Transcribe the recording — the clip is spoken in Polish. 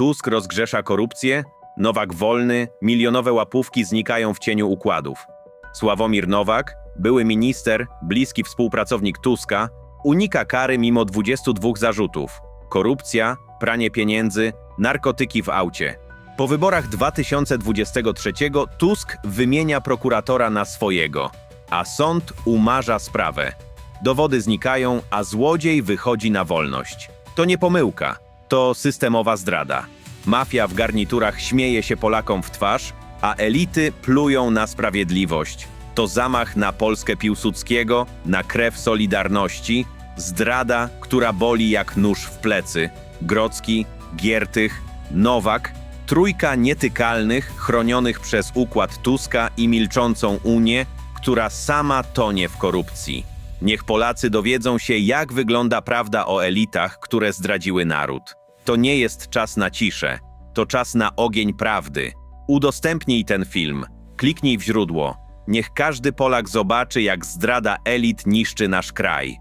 Tusk rozgrzesza korupcję, Nowak wolny, milionowe łapówki znikają w cieniu układów. Sławomir Nowak, były minister, bliski współpracownik Tuska, unika kary mimo 22 zarzutów. Korupcja, pranie pieniędzy, narkotyki w aucie. Po wyborach 2023 Tusk wymienia prokuratora na swojego, a sąd umarza sprawę. Dowody znikają, a złodziej wychodzi na wolność. To nie pomyłka, to systemowa zdrada. Mafia w garniturach śmieje się Polakom w twarz, a elity plują na sprawiedliwość. To zamach na Polskę Piłsudskiego, na krew Solidarności, zdrada, która boli jak nóż w plecy. Grocki, Giertych, Nowak, trójka nietykalnych, chronionych przez układ Tuska i milczącą Unię, która sama tonie w korupcji. Niech Polacy dowiedzą się, jak wygląda prawda o elitach, które zdradziły naród. To nie jest czas na ciszę, to czas na ogień prawdy. Udostępnij ten film, kliknij w źródło. Niech każdy Polak zobaczy, jak zdrada elit niszczy nasz kraj.